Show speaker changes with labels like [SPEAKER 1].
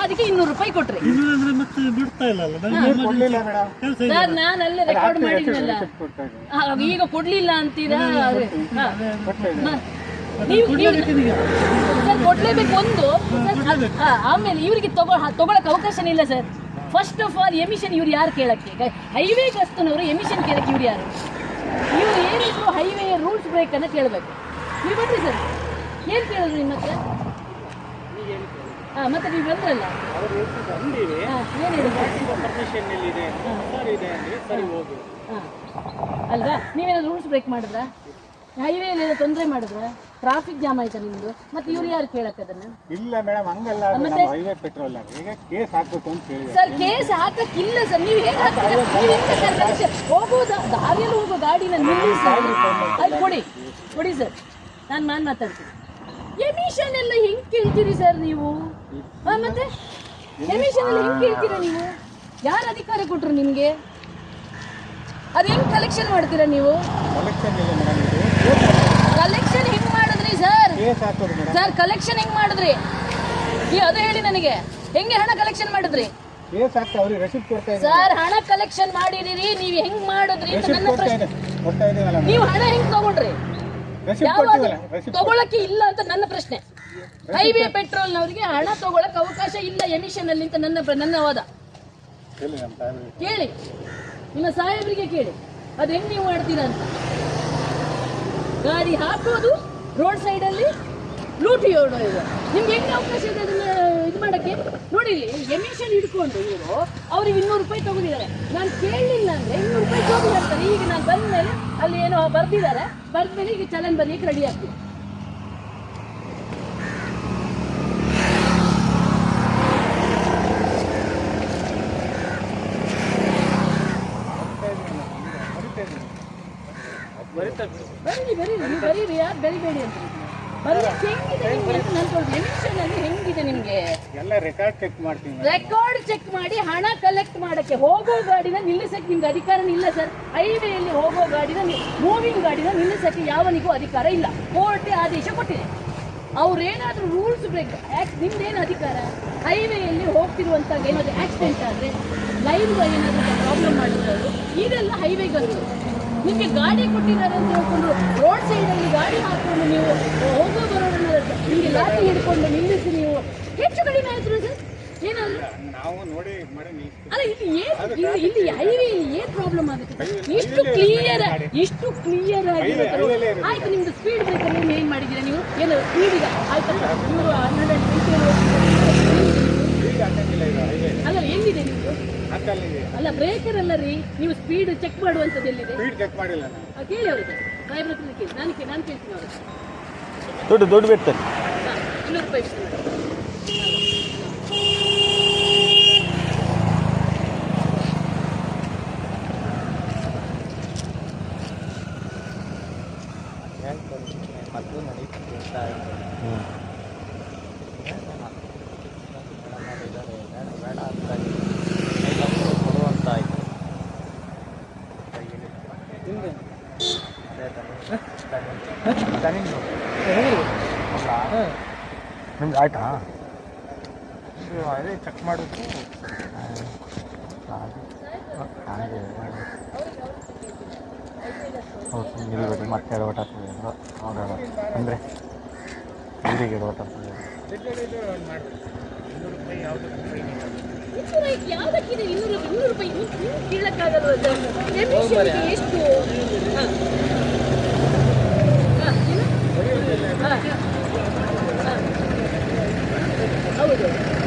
[SPEAKER 1] ಅದಕ್ಕೆ ಇನ್ನೂರು ರೂಪಾಯಿ ಕೊಟ್ರಿ.
[SPEAKER 2] ಇನ್ನೂರು ಅಂದ್ರೆ ಮತ್ತೆ ಬಿಡ್ತಾ ಇಲ್ಲ ಅಲ್ಲ ನನಗೆ
[SPEAKER 3] ಕೊಡ್ಲಿಲ್ಲ ಮೇಡಮ್.
[SPEAKER 1] ಸರ್ ನಾನು ಅಲ್ಲೇ ರೆಕಾರ್ಡ್ ಮಾಡಿದ್ನಲ್ಲ. ಆ, ಈಗ ಕೊಡ್ಲಿಲ್ಲ ಅಂತೀರಾ? ಹಾ. ನೀವು ನೀವು ಸರ್ ಕೊಡ್ಲೇಬೇಕು ಒಂದು. ಸರ್, ಹಾ, ಆಮೇಲೆ ಇವರಿಗೆ ತಗೋ ಹಾ, ತಗೊಳಕ್ ಅವಕಾಶನೇ ಇಲ್ಲ sir. First of all emission ಇವ್ರು ಯಾರು ಕೇಳಕ್ಕೆ? ಹೈವೇ ಗಸ್ತನವರು ಎಮಿಷನ್ ಕೇಳಕ್ಕೆ ಇವ್ರು ಯಾರು? ಇವ್ರು ಏನಿದ್ರು ಹೈವೇ ರೂಲ್ಸ್ ಬ್ರೇಕ್ ಅನ್ನ ಕೇಳಬೇಕು. ನೀವು ಬನ್ನಿ ಸರ್. ಏನ್ ಕೇಳಿದ್ರು ನಿಮ್ಮ ಹತ್ರ ಹಾ ಮತ್ತೆ ನೀವು ಬಂದ್ರಲ್ಲ? ಹಾ, ಏನ್ ಹೇಳಿದ್ರು ಹಾ. ಅಲ್ವಾ? ನೀವೇನಾದ್ರು ರೂಲ್ಸ್ ಬ್ರೇಕ್ ಮಾಡಿದ್ರಾ? ಹೈವೇಲಿ ತೊಂದರೆ ಮಾಡಿದ್ರ? ಟ್ರಾಫಿಕ್ ಜಾಮ್ ಆಯ್ತಾ ನಿಮ್ದು? ಮತ್ತೆ ಇವ್ರು ಯಾರು ಕೇಳಕ್ಕೆ ಅದನ್ನ?
[SPEAKER 3] ಇಲ್ಲ ಮೇಡಮ್ ಹಂಗಲ್ಲ ಅದು ನಮ್ಮ ಹೈವೇ ಪೆಟ್ರೋಲ್ ಈಗ ಕೇಸ್ ಹಾಕ್ಬೇಕು ಅಂತ ಹೇಳಿದೆ
[SPEAKER 1] ಸರ್ ಕೇಸ್ ಹಾಕಕ್ಕಿಲ್ಲ ಸರ್. ನೀವು ಹೇಗೆ ಹಾಕ್ತೀರಾ? ನೀವು ಹೆಂಗೆ ಸರ್ ಕರೆಕ್ಷನ್? ಹೋಗೋ ದಾ- ದಾರಿಯಲ್ಲಿ ಹೋಗೋ ಗಾಡಿನ ನಿಲ್ಲಿಸಿ. ಅಲ್ಲಿ ಕೊಡಿ. ಕೊಡಿ ಸರ್. ನಾನು ಮಾನ್ ಮಾತಾಡ್ತೀನಿ. ಎಮಿಷನ್ ಎಲ್ಲ ಹೆಂಗ್ ಕೇಳ್ತೀರಿ ಸರ್ ನೀವು? ಹಾ ಮತ್ತೆ? ಎಮಿಷನ್ ಎಲ್ಲ ಹೆಂಗ್ ಕೇಳ್ತೀರಾ ನೀವು? ಯಾರು ಅಧಿಕಾರ ಕೊಟ್ರು ನಿಮ್ಗೆ? ಅದ್ ಹೆಂಗ್ ಕಲೆಕ್ಷನ್ ಮಾಡ್ತೀರಾ ನೀವು?
[SPEAKER 3] ಕಲೆಕ್ಷನ್ ಇಲ್ಲ ಮೇಡಮ್ ಇದು.
[SPEAKER 1] ಕಲೆಕ್ಷನ್ ಹೆಂಗ್ ಮಾಡಿದ್ರಿ ಸರ್
[SPEAKER 3] ಕೇಸ್ ಹಾಕೋದು ಮೇಡಮ್
[SPEAKER 1] ಸರ್ ಕಲೆಕ್ಷನ್ ಹೆಂಗ್ ಮಾಡಿದ್ರಿ? ಈ ಅದು ಹೇಳಿ ನನಗೆ. ಹೆಂಗೆ ಹಣ ಕಲೆಕ್ಷನ್ ಮಾಡಿದ್ರಿ?
[SPEAKER 3] ಕೇಸ್ ಅವ್ರಿಗೆ ಕೊಡ್ತಾ
[SPEAKER 1] ಸರ್ ಹಣ ಕಲೆಕ್ಷನ್ ಮಾಡಿದಿರಿ ನೀವ್ ಹೆಂಗ್ ಮಾಡಿದ್ರಿ ಅಂತ
[SPEAKER 3] ರೆಸಿಪ್ಟ್
[SPEAKER 1] ನನ್ನ
[SPEAKER 3] ಕೊಡ್ತಾ
[SPEAKER 1] ಪ್ರಶ್ನೆ.
[SPEAKER 3] ಇದೆ ಕೊಡ್ತಾ ಇದ್ದೀವಲ್ಲ
[SPEAKER 1] ನೀವು ಹಣ ಹೆಂಗ್ ತಗೊಂಡ್ರಿ? ಯಾವಾಗ ತಗೊಳಕ್ಕೆ ಇಲ್ಲ ಅಂತ ನನ್ನ ಪ್ರಶ್ನೆ. ಹೈವೇ ಪೆಟ್ರೋಲ್ ನವರಿಗೆ ಹಣ ತಗೊಳಕ್ ಅವಕಾಶ ಇಲ್ಲ ಎಮಿಷನ್ ಅಲ್ಲಿ ಅಂತ ನನ್ನ ನನ್ನ ವಾದ. ಕೇಳಿ ನಿಮ್ಮ ಸಾಹೇಬರಿಗೆ. ಕೇಳಿ. ಅದು ಹೆಂಗ್ ನೀವು ಮಾಡ್ತೀರಾ ಅಂತ. ಗಾಡಿ ಹಾಕೋದು ರೋಡ್ ಸೈಡ್ ಅಲ್ಲಿ ಲೂಟಿ ನಿಮ್ಗೆ ಹೆಂಗ್ ಅವಕಾಶ ಇದೆ ಅದನ್ನ ಇದು ಮಾಡಕ್ಕೆ? ನೋಡಿ ಎಮಿಷನ್ ಹಿಡ್ಕೊಂಡು ಇವರು ಅವ್ರಿಗೆ ಇನ್ನೂರು ರೂಪಾಯಿ ತಗೊಂಡಿದ್ದಾರೆ. ನಾನು ಕೇಳಲಿಲ್ಲ ಅಂದ್ರೆ ಅಲ್ಲಿ ಏನೋ ಬರ್ದಿದ್ದಾರೆ ಬರ್ದ ಮೇಲೆ ಈಗ ಚಲನ್ ಬರೀಕ್ಕೆ ರೆಡಿ ಆಗ್ತೀನಿ ಬರೀರಿ ಬರೀರಿ ನೀವು ಬರೀರಿ ಯಾರು ಬರಿಬೇಡಿ ಅಂತ ಬರೀ ಹೆಂಗಿದೆ ನಿಮ್ಗೆ?
[SPEAKER 3] ಎಲ್ಲ ರೆಕಾರ್ಡ್ ಚೆಕ್ ಮಾಡ್ತೀನಿ
[SPEAKER 1] ರೆಕಾರ್ಡ್ ಚೆಕ್ ಮಾಡಿ ಹಣ ಕಲೆಕ್ಟ್ ಮಾಡಕ್ಕೆ ಹೋಗೋ ಗಾಡಿನ ನಿಲ್ಲಿಸಕ್ಕೆ ನಿಮ್ಗೆ ಅಧಿಕಾರ ಇಲ್ಲ ಸರ್ ಹೈವೇಯಲ್ಲಿ ಹೋಗೋ ಗಾಡಿನ ಮೂವಿಂಗ್ ಗಾಡಿನ ನಿಲ್ಲಿಸಕ್ಕೆ ಯಾವನಿಗೂ ಅಧಿಕಾರ ಇಲ್ಲ. ಕೋರ್ಟ್ ಆದೇಶ ಕೊಟ್ಟಿದೆ. ಅವ್ರೇನಾದ್ರೂ ರೂಲ್ಸ್ ಬ್ರೇಕ್ ನಿಮ್ದೇನು ಅಧಿಕಾರ? ಹೈವೇಯಲ್ಲಿ ಹೋಗ್ತಿರುವಂತ ಏನಾದ್ರು ಆಕ್ಸಿಡೆಂಟ್ ಆದ್ರೆ ಲೈವ್ ಏನಾದ್ರೂ ಪ್ರಾಬ್ಲಮ್ ಮಾಡಿದ್ರು ಇದೆಲ್ಲ ಹೈವೇಗಂತು ನಿಮಗೆ ಗಾಡಿ ಕೊಟ್ಟಿದ್ದಾರೆ ಅಂತ ಹೇಳ್ಕೊಂಡು ರೋಡ್ ಸೈಡಲ್ಲಿ ಗಾಡಿ ಹಾಕೊಂಡು ನೀವು ಹೋಗೋ ಬರೋರನ್ನ ನಿಮಗೆ ಲಾಟಿ ಹಿಡ್ಕೊಂಡು ನಿಲ್ಲಿಸಿ ನೀವು. ಹೆಚ್ಚು ಕಡಿಮೆ ಆಯ್ತು ಸರ್ ಏನಾದ್ರು ಅಲ್ಲ ಇಲ್ಲಿ ಏನ್ ಇಲ್ಲಿ ಹೈವೇ ಇಲ್ಲಿ ಏನ್ ಪ್ರಾಬ್ಲಮ್ ಆಗುತ್ತೆ? ಇಷ್ಟು ಕ್ಲಿಯರ್ ಇಷ್ಟು ಕ್ಲಿಯರ್ ಆಗಿರುತ್ತೆ ಆಯ್ತು ನಿಮ್ದು ಸ್ಪೀಡ್ ಬ್ರೇಕರ್ ಏನ್ ಮಾಡಿದ್ದೀರಾ ನೀವು? ಏನು ಸ್ಪೀಡ್ ಆಯ್ತು? ಇವರು ಹನ್ನೆರಡು
[SPEAKER 3] ಸ್ಪೀಡ್ ಹಾಕಂಗಿಲ್ಲ ಇದು ಹೈವೇ
[SPEAKER 1] ಅಲ್ಲ ಎಲ್ಲಿದೆ ನಿಮ್ದು
[SPEAKER 3] ಹಾಕಲ್ಲಿದೆ
[SPEAKER 1] ಅಲ್ಲ ಬ್ರೇಕರ್ ಅಲ್ಲ ರೀ. ನೀವು ಸ್ಪೀಡ್ ಚೆಕ್ ಮಾಡುವಂತದ್ದು ಎಲ್ಲಿದೆ?
[SPEAKER 3] ಸ್ಪೀಡ್ ಚೆಕ್ ಮಾಡಿಲ್ಲ
[SPEAKER 1] ಕೇಳಿ ಅವರಿಗೆ. ಸಾಹೇಬ್ರ ಹತ್ರ ಕೇಳಿ. ನಾನು ಕೇಳಿ ನಾನು ಕೇಳ್ತೀನಿ ಅವ್ರಿಗೆ.
[SPEAKER 4] ದುಡ್ಡು ದುಡ್ಡು ಬಿಡ್ತಾರೆ
[SPEAKER 1] ಹಾ, ಇನ್ನೂರು ರೂಪಾಯಿ ಇಷ್ಟು ಮಾಡಿ.
[SPEAKER 4] ನಿಮ್ಗೆ ಆಯ್ತಾ?
[SPEAKER 3] ಅದೇ ಚೆಕ್ ಮಾಡೋದು.
[SPEAKER 4] ಹೌದು ನಿಲ್ಬೇಡಿ ಮತ್ತೆ ನೋಡೋಣ ಅಂದರೆ ಇಲ್ಲಿಗೆ ಎಡವಟ ಆಗ್ತದೆ
[SPEAKER 1] ಇನ್ನೂರು ಯಾವ್ದಕ್ಕಿದೆ ರೂಪಾಯಿ ಕೇಳಕ್ಕಾಗಲ್ವ ಎಷ್ಟು? 嗯，好了，